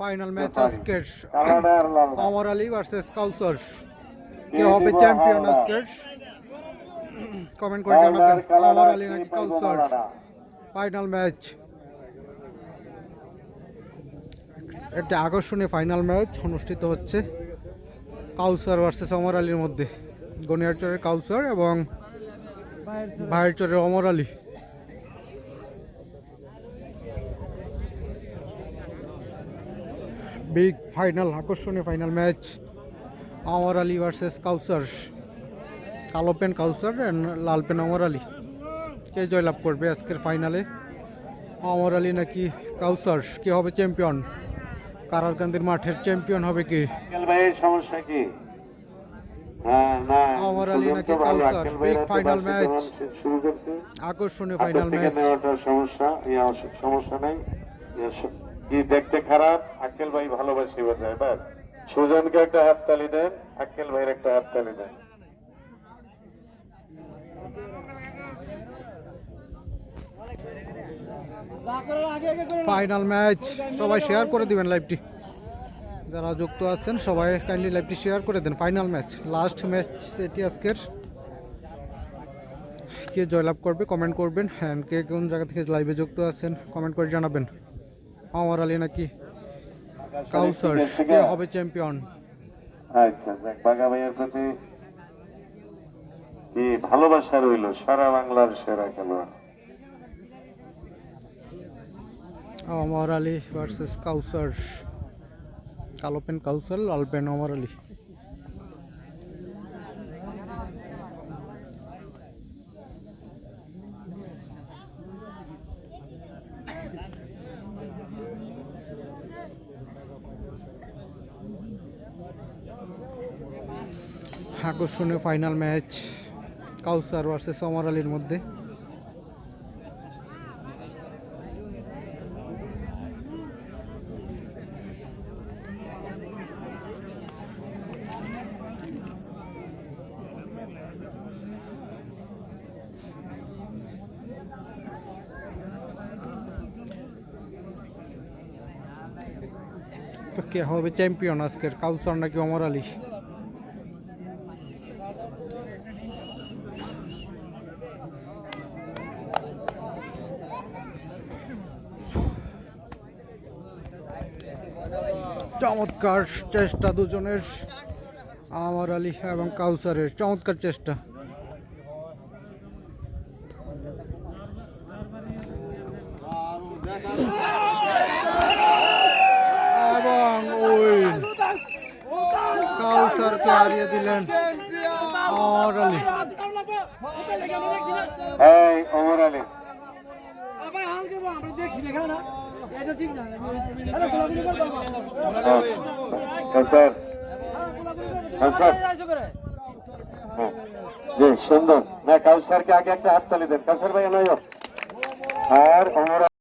Final match. আজকের আর অমর Ali versus কাউসার কে হবে champion? আজকের? কমেন্ট করে জানাবেন আর আলী নাকি কাউসার ফাইনাল ম্যাচ একটি আকর্ষণীয় ফাইনাল ম্যাচ অনুষ্ঠিত হচ্ছে কাউসার ভার্সেস অমর আলীর মধ্যে। গনিয়ারচরের কাউসার এবং ভাইয়েরচরের অমর আলী বিগ ফাইনাল আকর্ষণীয় final match Amar Ali versus Kausar কালো পেন কাউসার অ্যান্ড লাল পেন অমর আলী কে জয়লাভ করবে আজকের ফাইনালে অমর আলী নাকি কাউসার কে হবে চ্যাম্পিয়ন কারারকান্দির মাঠের চ্যাম্পিয়ন হবে কি? সমস্যা কি? হ্যাঁ আমার আলী নাকি কাউসার, সে শুরু করছে। আকর্ষণীয় ফাইনাল ম্যাচ সমস্যা সমস্যা নাই। কি দেখতে খারাপ, আক্কেল ভাই ভালোবাসি বোঝায় ব্যাস সুজনকে একটা হাততালি দেন, আক্কেল ভাইয়ের একটা হাততালি দেন। ফাইনাল ম্যাচ সবাই শেয়ার করে দিবেন লাইভটি যারা যুক্ত আছেন, সবাই কাইন্ডলি লাইভটি শেয়ার করে দেন। ফাইনাল ম্যাচ লাস্ট ম্যাচ এটি আজকের। কে জয়লাভ করবে কমেন্ট করবেন। হ্যাঁ কে কোন জায়গা থেকে লাইভে যুক্ত আছেন কমেন্ট করে জানাবেন। আমার আলী নাকি কাউসার কে হবে চ্যাম্পিয়ন আচ্ছা দেখ বাঘা ভাইয়ের প্রতি কি ভালোবাসা রইল? সারা বাংলার সেরা খেলোয়াড়। অমর আলী ভার্সেস কাউসার কালো পেন কাউসার লাল পেন অমর আলী। আকর্ষণীয় final match, Kausar versus Amar আলীর মধ্যে। তো কে হবে চ্যাম্পিয়ন আজকের? কাউসার নাকি অমর আলী? চমৎকার চেষ্টা দুজনের আমার আলী এবং কাউসারের চমৎকার চেষ্টা। এবং উইন কাউসারকে হারিয়ে দিলেন। আলী এই ওমর আলী স্যার। স্যার। জি সুন্দর। না কাউসারকে আগে একটা হাততালি দেন। কাউসার ভাই নয় আর ওমর